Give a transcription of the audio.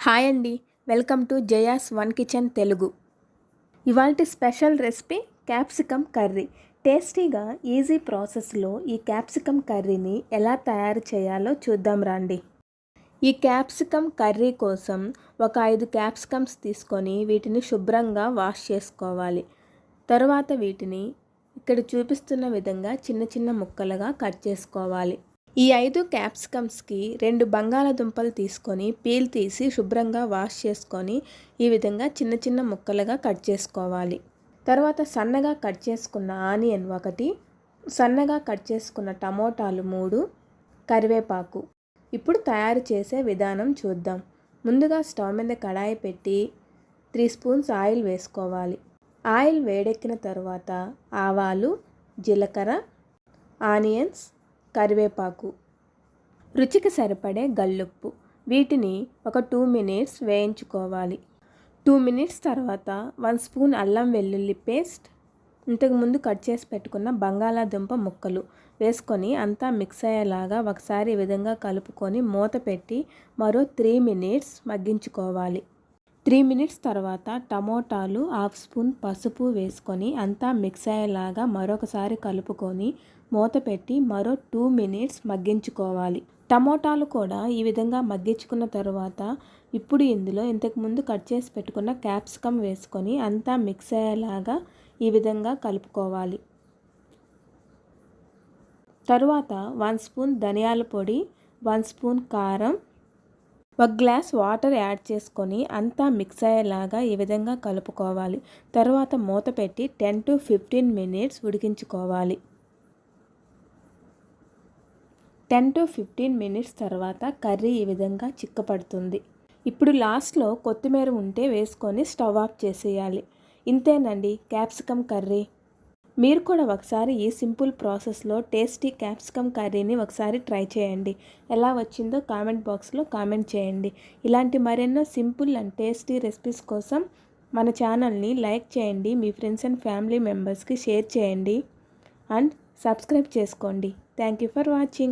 Hi అండి. Welcome to Jaya's one kitchen Telugu. ఇవాళ special recipe capsicum curry. టేస్టీగా easy ప్రాసెస్లో ఈ క్యాప్సికమ్ కర్రీని ఎలా తయారు చేయాలో చూద్దాం రండి. ఈ క్యాప్సికమ్ కర్రీ కోసం ఒక ఐదు క్యాప్సికమ్స్ తీసుకొని వీటిని శుభ్రంగా వాష్ చేసుకోవాలి. తర్వాత వీటిని ఇక్కడ చూపిస్తున్న విధంగా చిన్న చిన్న ముక్కలుగా కట్ చేసుకోవాలి. ఈ ఐదు క్యాప్సికమ్స్కి రెండు బంగాళదుంపలు తీసుకొని పీల్ తీసి శుభ్రంగా వాష్ చేసుకొని ఈ విధంగా చిన్న చిన్న ముక్కలుగా కట్ చేసుకోవాలి. తర్వాత సన్నగా కట్ చేసుకున్న ఆనియన్ ఒకటి సన్నగా కట్ చేసుకున్న టమోటాలు మూడు కరివేపాకు. ఇప్పుడు తయారు చేసే విధానం చూద్దాం. ముందుగా స్టవ్ మీద కడాయి పెట్టి త్రీ స్పూన్స్ ఆయిల్ వేసుకోవాలి. ఆయిల్ వేడెక్కిన తర్వాత ఆవాలు జీలకర్ర ఆనియన్స్ కరివేపాకు. రుచికి సరిపడే గల్లుప్పు. వీటిని ఒక టూ మినిట్స్ వేయించుకోవాలి. టూ మినిట్స్ తర్వాత వన్ స్పూన్ అల్లం వెల్లుల్లి పేస్ట్ ఇంతకుముందు కట్ చేసి పెట్టుకున్న బంగాళాదుంప ముక్కలు వేసుకొని అంతా మిక్స్ అయ్యేలాగా ఒకసారి ఈ విధంగా కలుపుకొని మూత పెట్టి మరో త్రీ మినిట్స్ మగ్గించుకోవాలి. త్రీ మినిట్స్ తర్వాత టమోటాలు హాఫ్ స్పూన్ పసుపు వేసుకొని అంతా మిక్స్ అయ్యేలాగా మరొకసారి కలుపుకొని మూత పెట్టి మరో టూ మినిట్స్ మగ్గించుకోవాలి. టమోటాలు కూడా ఈ విధంగా మగ్గించుకున్న తర్వాత ఇప్పుడు ఇందులో ఇంతకుముందు కట్ చేసి పెట్టుకున్న క్యాప్సికమ్ వేసుకొని అంతా మిక్స్ అయ్యేలాగా ఈ విధంగా కలుపుకోవాలి. తరువాత వన్ స్పూన్ ధనియాల పొడి వన్ స్పూన్ కారం ఒక గ్లాస్ వాటర్ యాడ్ చేసుకొని అంతా మిక్స్ అయ్యేలాగా ఈ విధంగా కలుపుకోవాలి. తర్వాత మూత పెట్టి టెన్ టు ఫిఫ్టీన్ మినిట్స్ ఉడికించుకోవాలి. టెన్ టు ఫిఫ్టీన్ మినిట్స్ తర్వాత కర్రీ ఈ విధంగా చిక్కపడుతుంది. ఇప్పుడు లాస్ట్లో కొత్తిమీర ఉంటే వేసుకొని స్టవ్ ఆఫ్ చేసేయాలి. ఇంతేనండి. Capsicum curry. మీరు కూడా ఒకసారి ఈ సింపుల్ ప్రాసెస్లో టేస్టీ క్యాప్సికమ్ కర్రీని ఒకసారి ట్రై చేయండి. ఎలా వచ్చిందో కామెంట్ బాక్స్లో కామెంట్ చేయండి. ఇలాంటి మరెన్నో సింపుల్ అండ్ టేస్టీ రెసిపీస్ కోసం మన ఛానల్ని లైక్ చేయండి మీ ఫ్రెండ్స్ అండ్ ఫ్యామిలీ మెంబర్స్కి షేర్ చేయండి అండ్ సబ్స్క్రైబ్ చేసుకోండి. Thank you for watching.